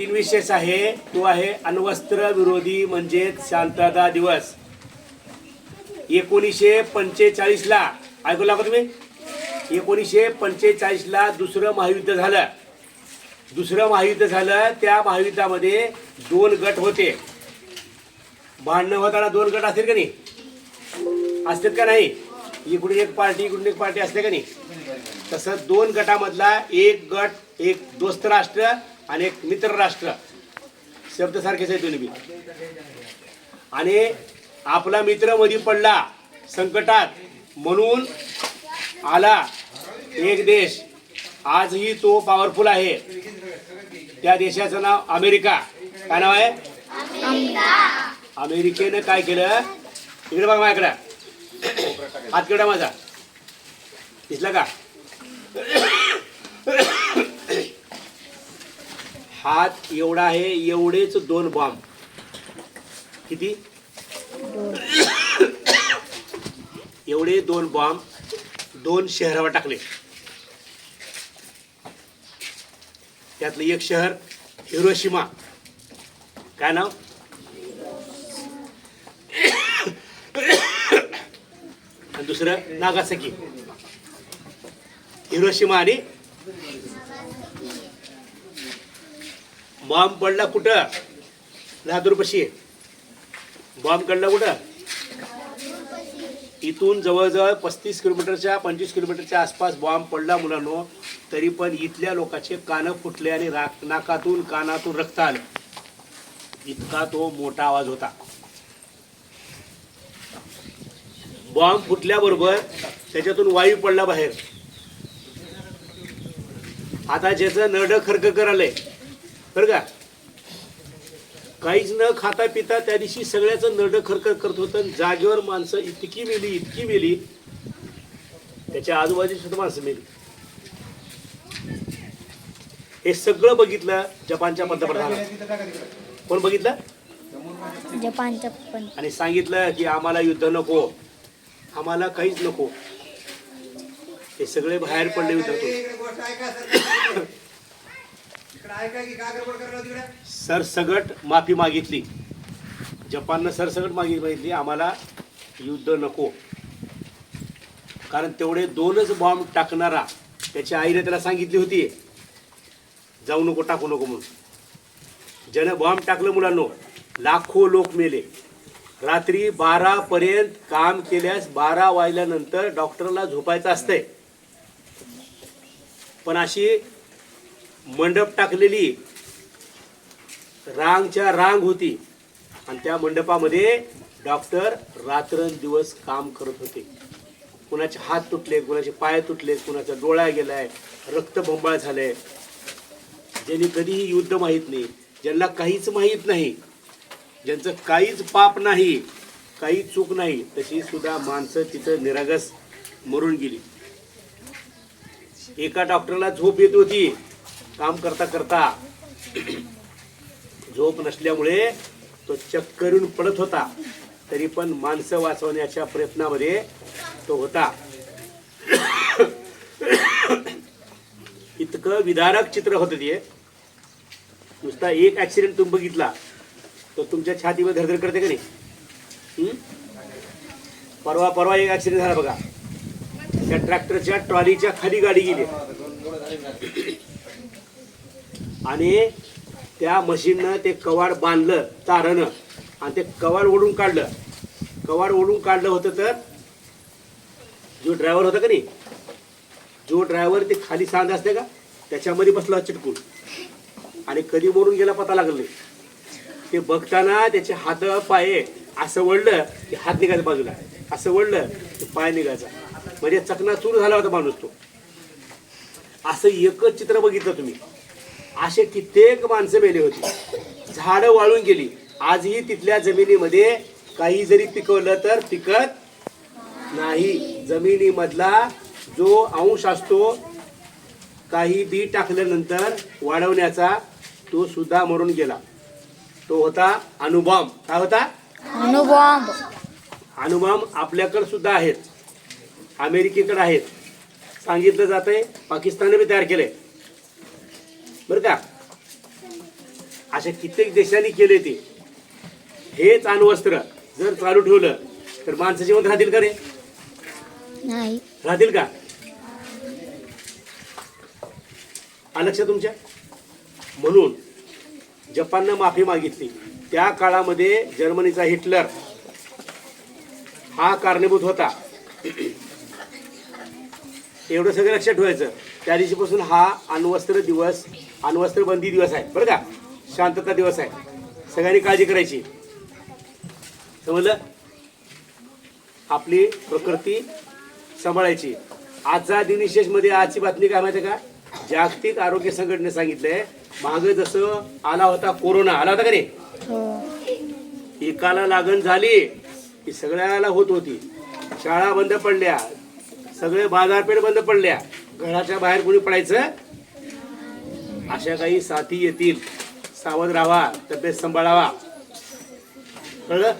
तीन विशेष आहे. तो आहे अण्वस्त्र विरोधी म्हणजेच शांतता दिवस. एकोणीसशे पंचेचाळीस ला ऐकला का तुम्ही. एकोणीसशे पंचेचाळीस ला दुसरं महायुद्ध झालं. दुसरं महायुद्ध झालं त्या महायुद्धामध्ये दोन गट होते. भांडणं होताना दोन गट असतील का नाही? असतात का नाही? इकडून एक पार्टी इकडून एक पार्टी असते का नाही? तसं दोन गटामधला एक गट एक दोस्त राष्ट्र आणि एक मित्र राष्ट्र. शब्द सारखेच आहे दोन्ही बी. आणि आपला मित्रमध्ये पडला संकटात म्हणून आला एक देश. आजही तो पॉवरफुल आहे. त्या देशाचं नाव अमेरिका. काय नाव आहे? अमेरिकेनं काय केलं? इकडे बघा माझ्याकडं. हात केवढा माझा. दिसला का? हात एवढा आहे एवढेच दोन बॉम्ब किती? एवढे दोन बॉम्ब दोन शहरावर टाकले. त्यातलं एक शहर हिरोशिमा. काय नाव? आणि दुसरं नागासकी. हिरोशिमा आणि बॉम्ब पडला कुठं? लातूरपाशी बॉम्ब पडला कुठं? इथून जवळजवळ पस्तीस किलोमीटरच्या पंचवीस किलोमीटरच्या आसपास बॉम्ब पडला मुलांनो. तरी पण इथल्या लोकांचे कानं फुटले आणि राक नाकातून कानातून रक्त आलं. इतका तो मोठा आवाज होता. बॉम्ब फुटल्याबरोबर त्याच्यातून वायू पडला बाहेर. आता ज्याचं नड खरक करायलंय बरं का? काहीच न खाता पिता त्या दिवशी सगळ्याचं नड खरक करत होतं जागेवर माणसं इतकी मेली इतकी मेली त्याच्या आजूबाजूची सुद्धा माणसं मेली. हे सगळं बघितलं जपानच्या पंतप्रधानानं. कोण बघितलं? जपानचं पण. आणि सांगितलं की आम्हाला युद्ध नको. आम्हाला काहीच नको. हे सगळे बाहेर पडले युद्धातून. सरसगट माफी मागितली. जपाननं सरसगट मागी मागितली. आम्हाला युद्ध नको. कारण तेवढे दोनच बॉम्ब टाकणारा त्याच्या आईने त्याला सांगितली होती. जाऊ नको टाकू नको म्हणून. ज्यानं बॉम्ब टाकलं मुलांनो लाखो लोक मेले. रात्री बारा पर्यंत काम केल्यास बारा वाजल्यानंतर डॉक्टरला झोपायचं असतंय. पण अशी मंडप टाकलेली. रांगच्या रांग होती. आणि त्या मंडपामध्ये डॉक्टर रात्रंदिवस काम करत होते. कुणाचे हात तुटले कुणाचे पाय तुटले कुणाचा डोळा गेलाय रक्तबंबाळ झालंय. ज्यांनी कधीही युद्ध माहीत नाही ज्यांना काहीच माहीत नाही ज्यांचं काहीच पाप नाही काही चूक नाही तशी सुद्धा माणसं तिथं निरागस मरून गेली. एका डॉक्टरला झोप येत होती. काम करता करता झोप नसल्यामुळे तो चक्करून पडत होता. तरी पण माणसं वाचवण्याच्या प्रयत्नामध्ये तो होता. इतकं विदारक चित्र होतं ते. नुसता एक ऍक्सिडेंट तुम्ही बघितला तर तुमच्या छातीवर धडधड करते का नाही? परवा परवा एक ऍक्सिडेंट झाला बघा. त्या ट्रॅक्टरच्या ट्रॉलीच्या खाली गाडी गेली. आणि त्या मशीननं ते कवाड बांधलं तारानं. आणि ते कवाड ओढून काढलं. कवाड ओढून काढलं होतं तर जो ड्रायव्हर होता का नाही? जो ड्रायव्हर ते खाली सांद असते का? त्याच्यामध्ये बसला चिटकून. आणि कधी मोडून गेला पता लागला ते बघताना त्याचे हात पाय असं वळलं की हात निघायचा बाजूला. असं वळलं की पाय निघायचा. म्हणजे चकनाचूर झाला होता माणूस तो. असं एकच चित्र बघितलं तुम्ही. असे कित्येक माणसं मेली होती. झाडं वाळून गेली. आजही तिथल्या जमिनीमध्ये काही जरी पिकवलं तर पिकत नाही. जमिनीमधला जो अंश असतो काही बी टाकल्यानंतर वाढवण्याचा तो सुद्धा मरून गेला. तो होता अणुबॉम्ब काय होता? अणुबॉम्ब अणुबॉम्ब आपल्याकडे सुद्धा आहेत. अमेरिकेकडे आहेत. सांगितलं जात आहे पाकिस्तानने बी तयार केलंय. बरं का? अशा कित्येक देशांनी केले ते. हेच अण्वस्त्र जर चालू ठेवलं तर माणसं जिवंत राहतील का रे? नाही. राहतील का? आलं लक्षात तुमच्या? म्हणून जपाननं माफी मागितली. त्या काळामध्ये जर्मनीचा हिटलर हा कारणीभूत होता. एवढं सगळं लक्षात ठेवायचं. त्या दिवशीपासून हा अण्वस्त्र दिवस अण्वस्त्र बंदी दिवस आहे. बरं का? शांतता दिवस आहे. सगळ्यांनी काळजी करायची. समजलं आपली प्रकृती सांभाळायची. आजचा दिनविशेषमध्ये आजची बातमी काय माहिती का? जागतिक आरोग्य संघटनेने सांगितलंय मागं जसं आला होता कोरोना. आला होता का नाही? हो. एकाला लागण झाली की सगळ्याला होत होती. शाळा बंद पडल्या सगळे बाजारपेठ बंद पडल्या. घराच्या बाहेर कोणी पडायचं अशा काही साथी येतील. सावध राहा तब्येत सांभाळावा. कळलं?